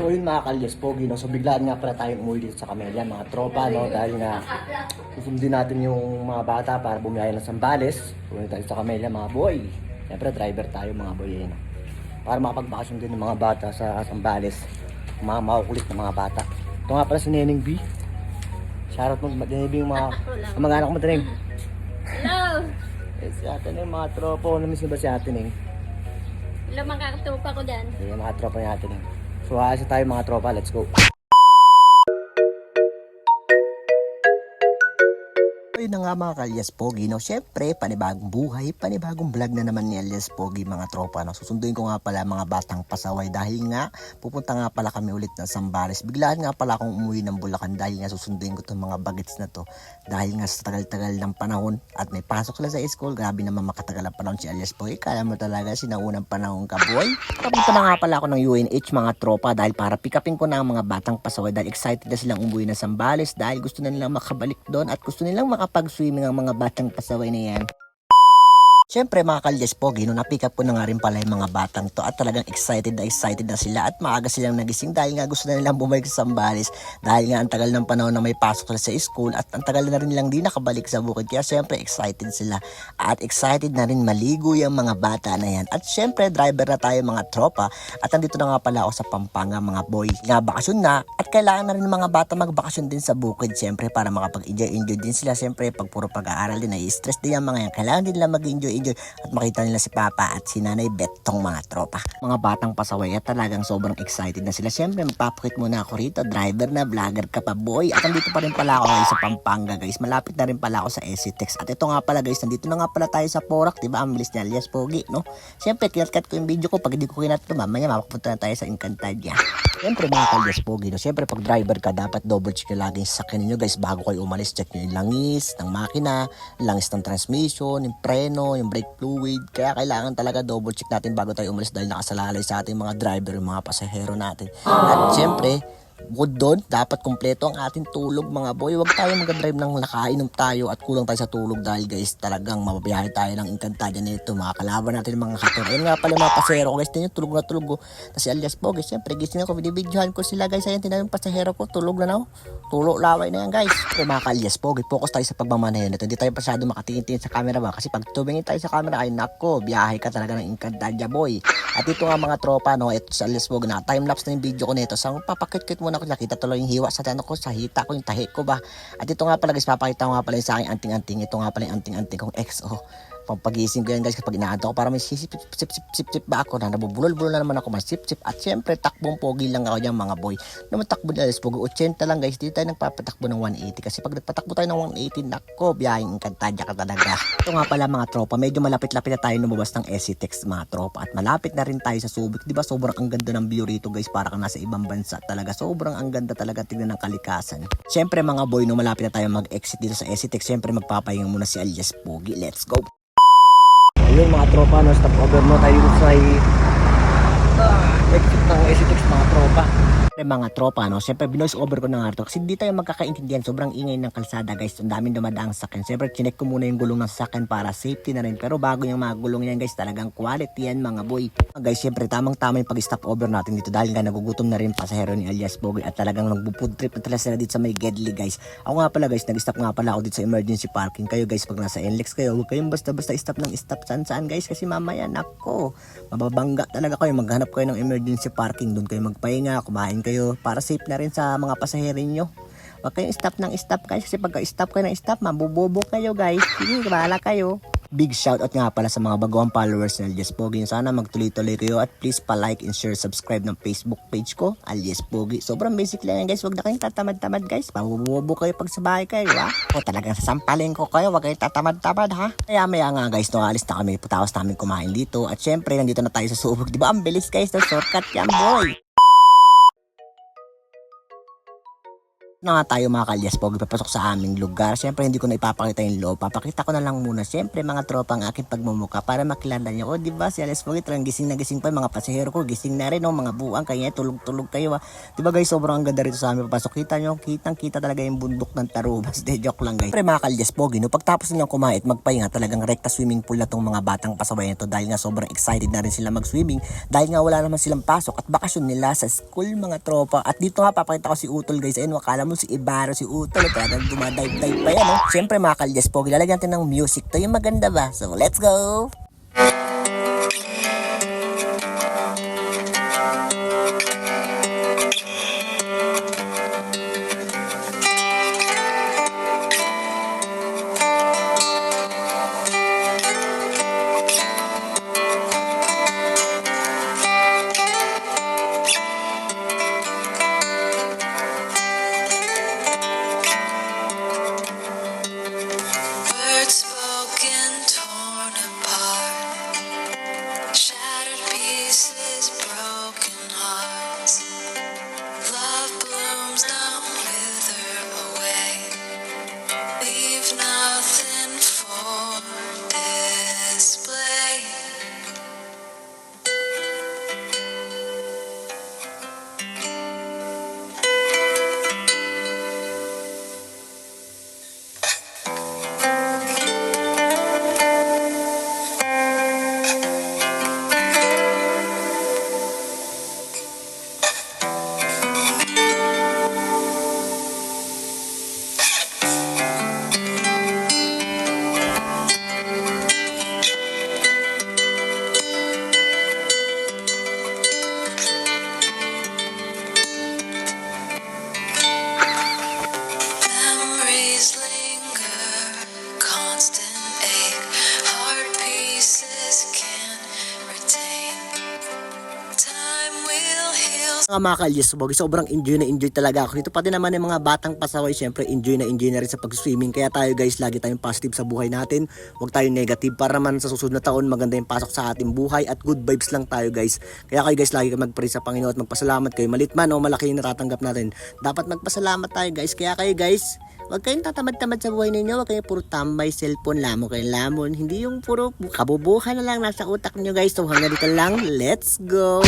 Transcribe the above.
So yun mga kalyas, pogi no. So biglaan nga pala tayong umuwi dito sa Camellia, mga tropa no. Dahil nga susundin natin yung mga bata para bumiyaya ng Sambales. Umuwi tayo sa Camellia mga boy. Siyempre driver tayo mga boy eh, no? Para makapagbakasyon din ng mga bata sa Sambales. Mga makukulit na mga bata. Ito nga pala si Neneng B. Shoutout mo, Neneng B yung mga kamag-anak ko mo Neneng. Hello! Eh, si ate Neng, mga tropa. Namiss na ba si ate Neng? Hello, makakatupa ko dyan. Ayan, mga tropa ni ate Neng. So, aasa tayo mga tropa. Let's go. Ayun na nga mga kalyas Pogi, no? Siyempre, panibagong buhay, panibagong vlog na naman ni Alias Pogi, mga tropa, no? Susunduin ko nga pala mga batang pasaway dahil nga, pupunta nga pala kami ulit ng Sambales. Biglaan nga pala akong umuwi ng Bulacan dahil nga susunduin ko itong mga bagets na to. Dahil nga sa tagal-tagal ng panahon at may pasok sila sa school, grabe naman makatagal ang panahon si Alias Pogi. Kaya mo talaga sinaunang panahon ka, boy. Papunta na nga pala ako ng UNH mga tropa dahil para pick upin ko na ang mga batang pasaway dahil excited na silang umuwi ng Sambales dahil gusto na nilang makabalik doon at gusto nilang makapag-swimming ang mga batang pasaway na yan. Siyempre mga kalyas pogi, no, na-pick up ko na nga rin pala yung mga batang to. At talagang excited na excited na sila. At maaga silang nagising dahil nga gusto na nilang bumalik sa Sambales. Dahil nga ang tagal ng panahon na may pasok sila sa school at ang tagal na rin nilang di nakabalik sa bukid. Kaya siyempre excited sila. At excited na rin maligo yung mga bata na yan. At siyempre driver na tayo mga tropa. At andito na nga pala ako sa Pampanga mga boy. Nga bakasyon na. At kailangan na rin mga bata magbakasyon din sa bukid siyempre para makapag-enjoy enjoy din sila. Siyempre pag puro pag-aaral din ay stress din yung mga yan. Kailangan din nila mag-enjoy enjoy at makita nila si Papa at si Nanay Betong mga tropa. Mga batang pasaway at talagang sobrang excited na sila. Siyempre magpapakit muna ako rito. Driver na, vlogger ka pa boy. At nandito pa rin pala ako guys sa Pampanga guys. Malapit na rin pala ako sa SCTEX. At ito nga pala guys, nandito na nga pala tayo sa Porac. Diba? Ang bilis niya alias Pogi, no? Siyempre, kinatkat ko yung video ko. Pag hindi ko kinat ito, mamaya makapunta na tayo sa Encantadia. Siyempre mga kalyas Pogi, no? Siyempre pag driver ka, dapat double check nyo lagi yung sasakyan ninyo guys. Bago kayo umalis, check nyo yung langis ng makina, langis ng transmission, yung preno, yung brake fluid. Kaya kailangan talaga double check natin bago tayo umalis dahil nakasalalay sa ating mga driver, yung mga pasahero natin. At siyempre, bukod doon, dapat kumpleto ang ating tulog mga boy. Huwag tayo mag-drive ng nakainom tayo at kulang tayo sa tulog dahil guys, talagang mababiyahe tayo ng Encantadia nito. Mga kalaban natin mga kator. Ayun nga pala mga pasahero ko guys, tingnan tulog na tulog ko. Tapos si alias po guys, siyempre gising ako, binibidyohan ko sila guys. Ayun, tingnan yung pasahero ko, tulog na na. Tulog laway na yan guys. Pero mga kalyas po, focus tayo sa pagmamaneho nito. Hindi tayo masyado makatingin-tingin sa camera ba? Kasi pag tumingin tayo sa camera, ay nako, biyahe ka talaga ng Encantadia boy. At ito nga mga tropa, no, ito sa alias po, na time-lapse na yung video ko nito. So, papakit-kit muna ko, nakita tuloy yung hiwa sa ano ko, sa hita ko, yung tahi ko ba. At ito nga pala guys, papakita ko nga pala sa aking anting-anting. Ito nga pala yung anting-anting kong XO. Pampagising ko yan guys kapag inaanto ko para may sisip sip sip sip sip ba ako na nabubulol-bulol na naman ako masip sip at syempre takbong pogi lang ako dyan mga boy. Naman takbo na alas pogi 80 lang guys. Dito tayo nagpapatakbo ng 180 kasi pag nagpatakbo tayo ng 180 nako biyahing kantadya ka talaga. Ito nga pala mga tropa medyo malapit-lapit na tayo lumabas ng SCTEX mga tropa. At malapit na rin tayo sa Subic. Di ba sobrang ang ganda ng view rito guys para kang nasa ibang bansa talaga. Sobrang ang ganda talaga tignan ng kalikasan. Syempre mga boy no malapit na tayo mag-exit dito sa SCTEX syempre magpapahinga muna si alias Pogi. Let's go tropa, no, stop over mo tayo sa uh, exit ng mga tropa. Mga tropa, no, siyempre binoise over ko na nga kasi hindi tayo magkakaintindihan, sobrang ingay ng kalsada guys, ang daming dumadaang sakyan. Siyempre chinek ko muna yung gulong ng sakyan para safety na rin, pero bago yung mga gulong yan guys, talagang quality yan mga boy. Guys, siyempre tamang tama yung pag-stop over natin dito dahil nga nagugutom na rin pasahero ni alias Bogoy at talagang nagbo-food trip na talaga sila dito sa may Gedli guys. Ako nga pala guys, nag-stop nga pala ako dito sa emergency parking. Kayo guys, pag nasa NLEX kayo, huwag kayong basta-basta stop ng stop saan saan guys kasi mamaya nako, mababangga talaga kayo. Maghanap kayo ng emergency parking, doon kayo magpahinga, kumain kayo para safe na rin sa mga pasahero nyo. Huwag kayong stop ng stop guys kasi pag stop kayo ng stop, mabubobo kayo guys. Sige, bahala kayo. Big shoutout nga pala sa mga baguang followers ng Alias Pogi. Sana magtuloy-tuloy kayo at please pa-like and share, subscribe ng Facebook page ko, Alias Pogi. Sobrang basic lang yan guys. Huwag na kayong tatamad-tamad guys. Mabubobo kayo pag sa bahay kayo ha. O talagang sasampalin ko kayo. Huwag kayong tatamad-tamad ha. Kaya maya nga guys, no, alis na kami. Putawas namin kumain dito. At syempre, nandito na tayo sa subok. Di ba? Ang bilis guys. No? Shortcut yan boy. Na nga tayo mga kalyas po, papasok sa aming lugar. Siyempre, hindi ko na ipapakita yung loob. Papakita ko na lang muna. Siyempre, mga tropa ang aking pagmumuka para makilala niyo. O, di ba? Si Alias Pogi, talagang gising na gising pa. Mga pasahero ko, gising na rin. O, mga buang. Kaya tulog-tulog kayo. Ha. Di ba guys, sobrang ang ganda rito sa amin. Papasok, kita nyo, kitang-kita talaga yung bundok ng Tarubas. De, joke lang guys. Siyempre, mga kalyas Pogi, no, pagtapos nilang kumait, magpahinga, talagang rekta swimming pool na tong mga batang pasaway nito. Dahil nga sobrang excited na rin sila mag-swimming. Dahil nga wala naman silang pasok at bakasyon nila sa school mga tropa. At dito nga, papakita ko si Utol guys. Ayun, wakala mo si Ibaro, si Utol. Talagang dumadive-dive pa yan, no? Siyempre, mga kalyas Pogi, lalagyan natin ng music to. Yung maganda ba? So, let's go! Mga Pogi, sobrang enjoy na enjoy talaga ako dito. Pati naman yung mga batang pasaway, syempre enjoy na enjoy na rin sa pag-swimming. Kaya tayo guys, lagi tayong positive sa buhay natin. Huwag tayong negative para man sa susunod na taon maganda yung pasok sa ating buhay at good vibes lang tayo guys. Kaya kayo guys, lagi kayo mag-pray sa Panginoon at magpasalamat kayo. Malit man o malaki yung natatanggap natin. Dapat magpasalamat tayo guys. Kaya kayo guys, Huwag kayong tatamad-tamad sa buhay ninyo. Huwag kayong puro tambay, cellphone, lamon kayong lamon. Hindi yung puro kabubuhan na lang nasa utak nyo guys. So hanggang dito lang. Let's go!